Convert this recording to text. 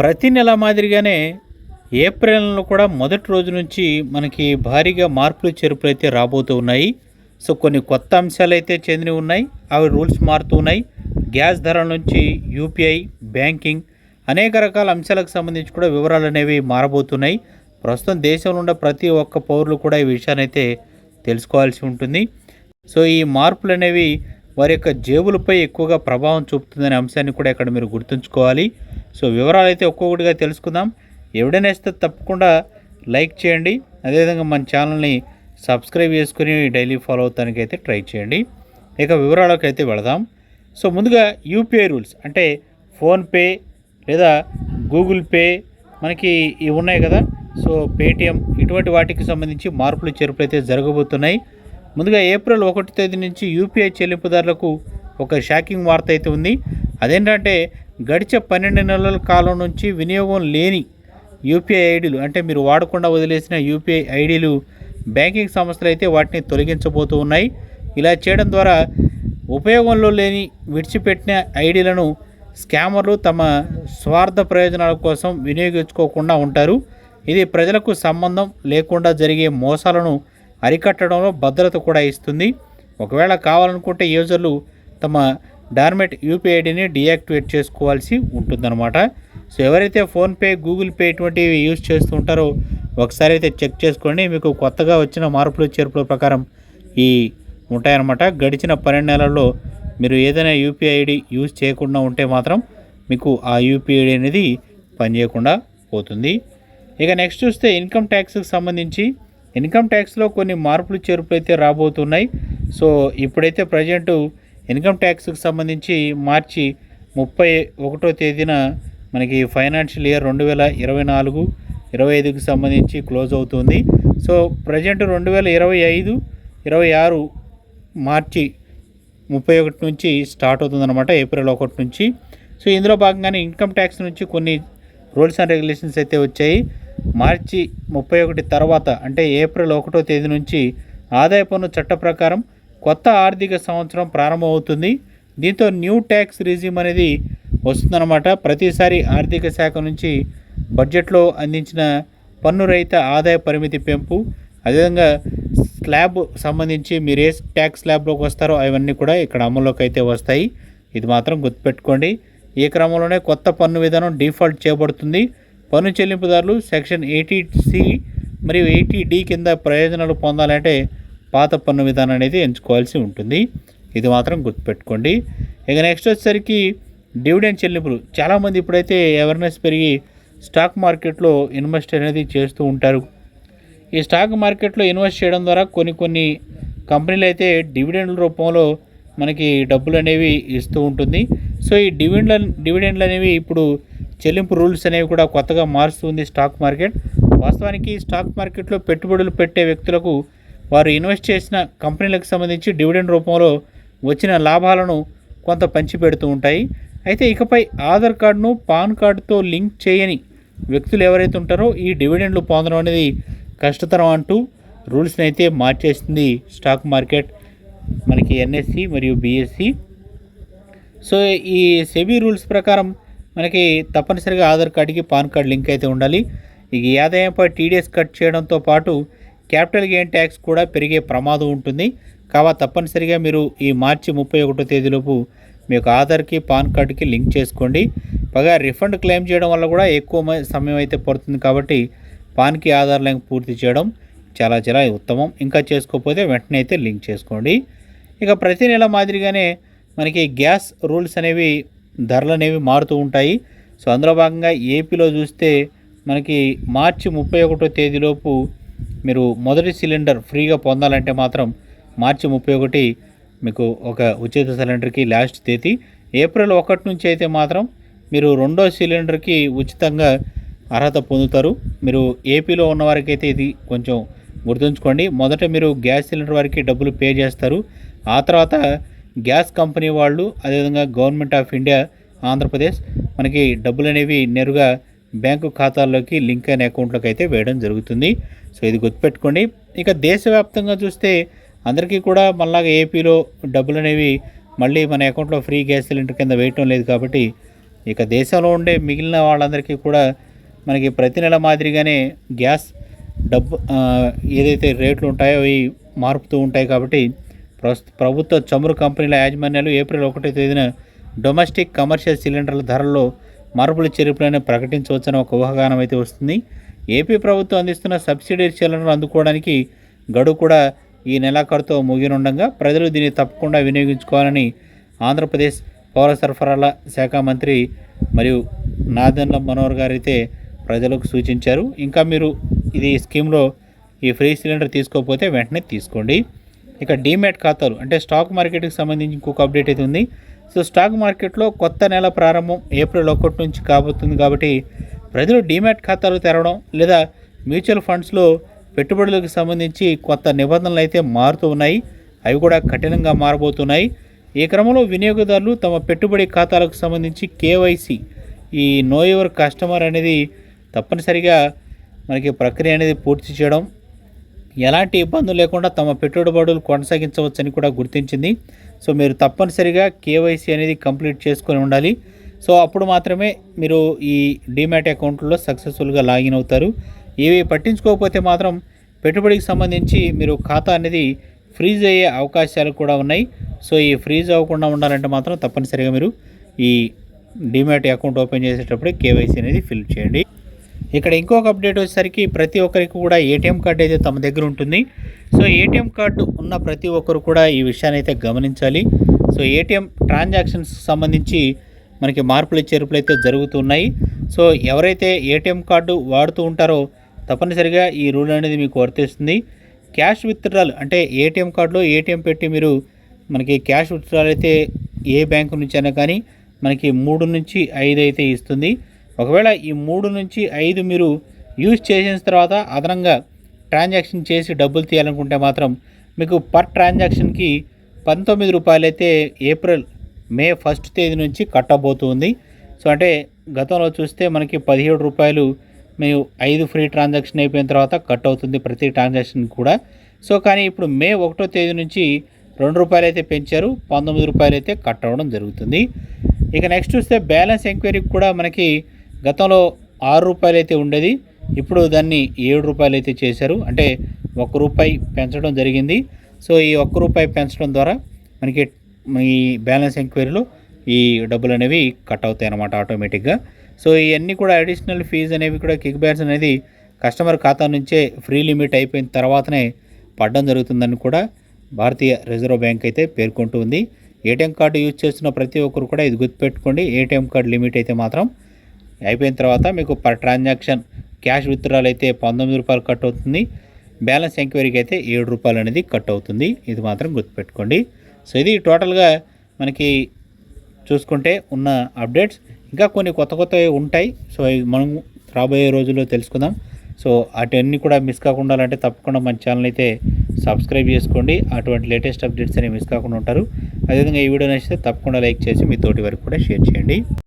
ప్రతి నెల మాదిరిగానే ఏప్రిల్లో కూడా మొదటి రోజు నుంచి మనకి భారీగా మార్పులు చేర్పులు అయితే రాబోతూ ఉన్నాయి. సో కొన్ని కొత్త అంశాలు అయితే చెందినవి ఉన్నాయి. అవి రూల్స్ మారుతూ ఉన్నాయి. గ్యాస్ ధరల నుంచి యూపీఐ బ్యాంకింగ్ అనేక రకాల అంశాలకు సంబంధించి కూడా వివరాలు అనేవి మారబోతున్నాయి. ప్రస్తుతం దేశంలో ఉన్న ప్రతి ఒక్క పౌరులు కూడా ఈ విషయాన్ని అయితే తెలుసుకోవాల్సి ఉంటుంది. సో ఈ మార్పులు అనేవి వారి యొక్క జేబులపై ఎక్కువగా ప్రభావం చూపుతుందనే అంశాన్ని కూడా ఇక్కడ మీరు గుర్తుంచుకోవాలి. సో వివరాలు అయితే ఒక్కొక్కటిగా తెలుసుకుందాం. ఎవడైనా ఇస్తే తప్పకుండా లైక్ చేయండి. అదేవిధంగా మన ఛానల్ని సబ్స్క్రైబ్ చేసుకుని డైలీ ఫాలో అవుతానికి అయితే ట్రై చేయండి. ఇక వివరాలకు అయితే వెళదాం. సో ముందుగా యూపీఐ రూల్స్ అంటే ఫోన్పే లేదా గూగుల్ పే మనకి ఇవి ఉన్నాయి కదా. సో పేటిఎం ఇటువంటి వాటికి సంబంధించి మార్పులు చేర్పులు అయితే జరగబోతున్నాయి. ముందుగా ఏప్రిల్ ఒకటి తేదీ నుంచి యూపీఐ చెల్లింపుదారులకు ఒక షాకింగ్ వార్త అయితే ఉంది. అదేంటంటే గడిచే పన్నెండు నెలల కాలం నుంచి వినియోగం లేని యూపీఐ ఐడీలు అంటే మీరు వాడకుండా వదిలేసిన యూపీఐ ఐడీలు బ్యాంకింగ్ సంస్థలు అయితే వాటిని తొలగించబోతూ ఉన్నాయి. ఇలా చేయడం ద్వారా ఉపయోగంలో లేని విడిచిపెట్టిన ఐడీలను స్కామర్లు తమ స్వార్థ ప్రయోజనాల కోసం వినియోగించుకోకుండా ఉంటారు. ఇది ప్రజలకు సంబంధం లేకుండా జరిగే మోసాలను అరికట్టడంలో భద్రత కూడా ఇస్తుంది. ఒకవేళ కావాలనుకుంటే యూజర్లు తమ డార్మెట్ యూపీఐ ఐడిని డియాక్టివేట్ చేసుకోవాల్సి ఉంటుందన్నమాట. సో ఎవరైతే ఫోన్పే గూగుల్ పే ఇటువంటివి యూజ్ చేస్తూ ఉంటారో ఒకసారి అయితే చెక్ చేసుకోండి. మీకు కొత్తగా వచ్చిన మార్పులు చేర్పుల ప్రకారం ఈ ఉంటాయన్నమాట. గడిచిన పన్నెండు నెలల్లో మీరు ఏదైనా యూపీఐ ఐడి యూజ్ చేయకుండా ఉంటే మాత్రం మీకు ఆ యూపీఐ ఐడి అనేది పనిచేయకుండా పోతుంది. ఇక నెక్స్ట్ చూస్తే ఇన్కమ్ ట్యాక్స్కి సంబంధించి ఇన్కమ్ ట్యాక్స్లో కొన్ని మార్పులు చేర్పులు అయితే రాబోతున్నాయి. సో ఇప్పుడైతే ప్రజెంట్ ఇన్కమ్ ట్యాక్స్కి సంబంధించి మార్చి ముప్పై ఒకటో తేదీన మనకి ఫైనాన్షియల్ ఇయర్ రెండు వేల ఇరవై నాలుగు ఇరవై ఐదుకి సంబంధించి క్లోజ్ అవుతుంది. సో ప్రజెంట్ రెండు వేల ఇరవై ఐదు ఇరవై ఆరు మార్చి ముప్పై ఒకటి నుంచి స్టార్ట్ అవుతుందన్నమాట ఏప్రిల్ ఒకటి నుంచి. సో ఇందులో భాగంగానే ఇన్కమ్ ట్యాక్స్ నుంచి కొన్ని రూల్స్ అండ్ రెగ్యులేషన్స్ అయితే వచ్చాయి. మార్చి ముప్పై ఒకటి తర్వాత అంటే ఏప్రిల్ ఒకటో తేదీ నుంచి ఆదాయ పన్ను చట్ట ప్రకారం కొత్త ఆర్థిక సంవత్సరం ప్రారంభమవుతుంది. దీంతో న్యూ ట్యాక్స్ రిజ్యూమ్ అనేది వస్తుందన్నమాట. ప్రతిసారి ఆర్థిక శాఖ నుంచి బడ్జెట్లో అందించిన పన్ను రహిత ఆదాయ పరిమితి పెంపు అదేవిధంగా స్లాబ్ సంబంధించి మీరు ఏ ట్యాక్స్ స్లాబ్లోకి వస్తారో అవన్నీ కూడా ఇక్కడ అమల్లోకి అయితే వస్తాయి. ఇది మాత్రం గుర్తుపెట్టుకోండి. ఈ క్రమంలోనే కొత్త పన్ను విధానం డిఫాల్ట్ చేయబడుతుంది. పన్ను చెల్లింపుదారులు సెక్షన్ ఎయిటీ సి మరియు ఎయిటీ డి కింద ప్రయోజనాలు పొందాలంటే పాత పన్ను విధానం అనేది ఎంచుకోవాల్సి ఉంటుంది. ఇది మాత్రం గుర్తుపెట్టుకోండి. ఇక నెక్స్ట్ వచ్చేసరికి డివిడెండ్ చెల్లింపులు. చాలామంది ఇప్పుడైతే అవేర్నెస్ పెరిగి స్టాక్ మార్కెట్లో ఇన్వెస్ట్ అనేది చేస్తూ ఉంటారు. ఈ స్టాక్ మార్కెట్లో ఇన్వెస్ట్ చేయడం ద్వారా కొన్ని కొన్ని కంపెనీలు అయితే డివిడెండ్ల రూపంలో మనకి డబ్బులు అనేవి ఇస్తూ ఉంటుంది. సో ఈ డివిడెండ్ల డివిడెండ్లు అనేవి ఇప్పుడు చెల్లింపు రూల్స్ అనేవి కూడా కొత్తగా మారుస్తుంది స్టాక్ మార్కెట్. వాస్తవానికి స్టాక్ మార్కెట్లో పెట్టుబడులు పెట్టే వ్యక్తులకు వారు ఇన్వెస్ట్ చేసిన కంపెనీలకు సంబంధించి డివిడెండ్ రూపంలో వచ్చిన లాభాలను కొంత పంచిపెడుతూ ఉంటాయి. అయితే ఇకపై ఆధార్ కార్డును పాన్ కార్డుతో లింక్ చేయని వ్యక్తులు ఎవరైతే ఉంటారో ఈ డివిడెండ్లు పొందడం అనేది కష్టతరం అంటూ రూల్స్ని అయితే మార్చేసింది స్టాక్ మార్కెట్. మనకి ఎన్ఎస్సి మరియు బిఎస్సి. సో ఈ సెబీ రూల్స్ ప్రకారం మనకి తప్పనిసరిగా ఆధార్ కార్డుకి పాన్ కార్డ్ లింక్ అయితే ఉండాలి. ఇక ఈ ఆదాయంపై టీడీఎస్ కట్ చేయడంతో పాటు క్యాపిటల్ గెయిన్ ట్యాక్స్ కూడా పెరిగే ప్రమాదం ఉంటుంది. కావా తప్పనిసరిగా మీరు ఈ మార్చి ముప్పై ఒకటో తేదీలోపు మీ యొక్క ఆధార్కి పాన్ కార్డుకి లింక్ చేసుకోండి. పైగా రిఫండ్ క్లెయిమ్ చేయడం వల్ల కూడా ఎక్కువ సమయం అయితే పడుతుంది కాబట్టి పాన్కి ఆధార్ లింక్ పూర్తి చేయడం చాలా చాలా ఉత్తమం. ఇంకా చేసుకోకపోతే వెంటనే అయితే లింక్ చేసుకోండి. ఇక ప్రతి నెల మాదిరిగానే మనకి గ్యాస్ రూల్స్ అనేవి ధరలు అనేవి మారుతూ ఉంటాయి. సో అందులో భాగంగా ఏపీలో చూస్తే మనకి మార్చి ముప్పై ఒకటో తేదీలోపు మీరు మొదటి సిలిండర్ ఫ్రీగా పొందాలంటే మాత్రం మార్చి ముప్పై ఒకటి మీకు ఒక ఉచిత సిలిండర్కి లాస్ట్ తేదీ. ఏప్రిల్ ఒకటి నుంచి అయితే మాత్రం మీరు రెండో సిలిండర్కి ఉచితంగా అర్హత పొందుతారు. మీరు ఏపీలో ఉన్న వారికైతే అయితే ఇది కొంచెం గుర్తుంచుకోండి. మొదట మీరు గ్యాస్ సిలిండర్ వారికి డబ్బులు పే చేస్తారు. ఆ తర్వాత గ్యాస్ కంపెనీ వాళ్ళు అదేవిధంగా గవర్నమెంట్ ఆఫ్ ఇండియా ఆంధ్రప్రదేశ్ మనకి డబ్బులు అనేవి నేరుగా బ్యాంకు ఖాతాల్లోకి లింక్ అయిన అకౌంట్లోకి అయితే వేయడం జరుగుతుంది. సో ఇది గుర్తుపెట్టుకోండి. ఇక దేశవ్యాప్తంగా చూస్తే అందరికీ కూడా మళ్ళాగా ఏపీలో డబ్బులు అనేవి మళ్ళీ మన అకౌంట్లో ఫ్రీ గ్యాస్ సిలిండర్ కింద వేయటం లేదు కాబట్టి ఇక దేశంలో ఉండే మిగిలిన వాళ్ళందరికీ కూడా మనకి ప్రతి నెల మాదిరిగానే గ్యాస్ డబ్బు ఏదైతే రేట్లు ఉంటాయో అవి మారుపుతూ ఉంటాయి కాబట్టి ప్రభుత్వ చమురు కంపెనీల యాజమాన్యాలు ఏప్రిల్ ఒకటో తేదీన డొమెస్టిక్ కమర్షియల్ సిలిండర్ల ధరల్లో మార్పులు చేర్పులను ప్రకటించవచ్చని ఒక ఊహాగానం అయితే వస్తుంది. ఏపీ ప్రభుత్వం అందిస్తున్న సబ్సిడీ సిలిండర్లు అందుకోవడానికి గడువు కూడా ఈ నెలాఖరుతో ముగినుండగా ప్రజలు దీన్ని తప్పకుండా వినియోగించుకోవాలని ఆంధ్రప్రదేశ్ పౌర సరఫరాల శాఖ మంత్రి మరియు నాదెండ్ల మనోహర్ గారు అయితే ప్రజలకు సూచించారు. ఇంకా మీరు ఇది స్కీమ్లో ఈ ఫ్రీ సిలిండర్ తీసుకోకపోతే వెంటనే తీసుకోండి. ఇక డీమ్యాట్ ఖాతాలు అంటే స్టాక్ మార్కెట్కి సంబంధించి ఇంకొక అప్డేట్ అయితే ఉంది. సో స్టాక్ మార్కెట్లో కొత్త నెల ప్రారంభం ఏప్రిల్ ఒకటి నుంచి కాబోతుంది కాబట్టి ప్రజలు డీమ్యాట్ ఖాతాలు తెరవడం లేదా మ్యూచువల్ ఫండ్స్లో పెట్టుబడులకు సంబంధించి కొత్త నిబంధనలు అయితే మారుతూ ఉన్నాయి. అవి కూడా కఠినంగా మారబోతున్నాయి. ఈ క్రమంలో వినియోగదారులు తమ పెట్టుబడి ఖాతాలకు సంబంధించి కేవైసీ ఈ నో యువర్ కస్టమర్ అనేది తప్పనిసరిగా మనకి ప్రక్రియ అనేది పూర్తి చేయడం ఎలాంటి ఇబ్బందులు లేకుండా తమ పెట్టుబడులు కొనసాగించవచ్చని కూడా గుర్తించింది. సో మీరు తప్పనిసరిగా కేవైసీ అనేది కంప్లీట్ చేసుకొని ఉండాలి. సో అప్పుడు మాత్రమే మీరు ఈ డీమ్యాట్ అకౌంట్లో సక్సెస్ఫుల్గా లాగిన్ అవుతారు. ఇవి పట్టించుకోకపోతే మాత్రం పెట్టుబడికి సంబంధించి మీరు ఖాతా అనేది ఫ్రీజ్ అయ్యే అవకాశాలు కూడా ఉన్నాయి. సో ఈ ఫ్రీజ్ అవ్వకుండా ఉండాలంటే మాత్రం తప్పనిసరిగా మీరు ఈ డిమ్యాట్ అకౌంట్ ఓపెన్ చేసేటప్పుడు కేవైసీ అనేది ఫిల్ చేయండి. ఇక్కడ ఇంకొక అప్డేట్ వచ్చేసరికి ప్రతి ఒక్కరికి కూడా ఏటీఎం కార్డు అయితే తమ దగ్గర ఉంటుంది. సో ఏటీఎం కార్డు ఉన్న ప్రతి ఒక్కరు కూడా ఈ విషయాన్ని అయితే గమనించాలి. సో ఏటీఎం ట్రాన్సాక్షన్స్ సంబంధించి మనకి మార్పులు చేర్పులు అయితే జరుగుతున్నాయి. సో ఎవరైతే ఏటీఎం కార్డు వాడుతూ ఉంటారో తప్పనిసరిగా ఈ రూల్ అనేది మీకు వర్తిస్తుంది. క్యాష్ విత్డ్రాల్ అంటే ఏటీఎం కార్డులో ఏటీఎం పెట్టి మీరు మనకి క్యాష్ విత్డ్రాల్ అయితే ఏ బ్యాంకు నుంచి అయినా కానీ మనకి మూడు నుంచి ఐదు అయితే ఇస్తుంది. ఒకవేళ ఈ మూడు నుంచి ఐదు మీరు యూజ్ చేసిన తర్వాత అదనంగా ట్రాన్సాక్షన్ చేసి డబ్బులు తీయాలనుకుంటే మాత్రం మీకు పర్ ట్రాన్సాక్షన్కి పంతొమ్మిది రూపాయలు అయితే ఏప్రిల్ మే ఫస్ట్ తేదీ నుంచి కట్టబోతుంది. సో అంటే గతంలో చూస్తే మనకి పదిహేడు రూపాయలు మేము ఐదు ఫ్రీ ట్రాన్సాక్షన్ అయిపోయిన తర్వాత కట్ అవుతుంది ప్రతి ట్రాన్సాక్షన్ కూడా. సో కానీ ఇప్పుడు మే ఒకటో తేదీ నుంచి రెండు రూపాయలు అయితే పెంచారు పంతొమ్మిది రూపాయలు అయితే కట్ అవ్వడం జరుగుతుంది. ఇక నెక్స్ట్ చూస్తే బ్యాలెన్స్ ఎంక్వైరీకి కూడా మనకి గతంలో ఆరు రూపాయలు అయితే ఉండేది ఇప్పుడు దాన్ని ఏడు రూపాయలు అయితే చేశారు. అంటే ఒక్క రూపాయి పెంచడం జరిగింది. సో ఈ ఒక్క రూపాయి పెంచడం ద్వారా మనకి ఈ బ్యాలెన్స్ ఎంక్వైరీలో ఈ డబ్బులు అనేవి కట్ అవుతాయి అన్నమాట ఆటోమేటిక్గా. సో ఇవన్నీ కూడా అడిషనల్ ఫీజు అనేవి కూడా కిక్ బ్యాక్స్ అనేది కస్టమర్ ఖాతా నుంచే ఫ్రీ లిమిట్ అయిపోయిన తర్వాతనే పడడం జరుగుతుందని కూడా భారతీయ రిజర్వ్ బ్యాంక్ అయితే పేర్కొంటూ ఉంది. ఏటీఎం కార్డు యూజ్ చేస్తున్న ప్రతి ఒక్కరు కూడా ఇది గుర్తుపెట్టుకోండి. ఏటీఎం కార్డు లిమిట్ అయితే మాత్రం అయిపోయిన తర్వాత మీకు పర్ ట్రాన్సాక్షన్ క్యాష్ విత్డ్రాల్ అయితే పంతొమ్మిది రూపాయలు కట్ అవుతుంది. బ్యాలెన్స్ ఎంక్వైరీకి అయితే ఏడు రూపాయలు అనేది కట్ అవుతుంది. ఇది మాత్రం గుర్తుపెట్టుకోండి. సో ఇది టోటల్గా మనకి చూసుకుంటే ఉన్న అప్డేట్స్ ఇంకా కొన్ని కొత్త కొత్తవి ఉంటాయి. సో అవి మనం రాబోయే రోజుల్లో తెలుసుకుందాం. సో అటన్నీ కూడా మిస్ కాకుండా అంటే తప్పకుండా మన ఛానల్ అయితే సబ్స్క్రైబ్ చేసుకోండి. అటువంటి లేటెస్ట్ అప్డేట్స్ అనేవి మిస్ కాకుండా ఉంటారు. అదేవిధంగా ఈ వీడియో నచ్చితే తప్పకుండా లైక్ చేసి మీ తోటి వరకు కూడా షేర్ చేయండి.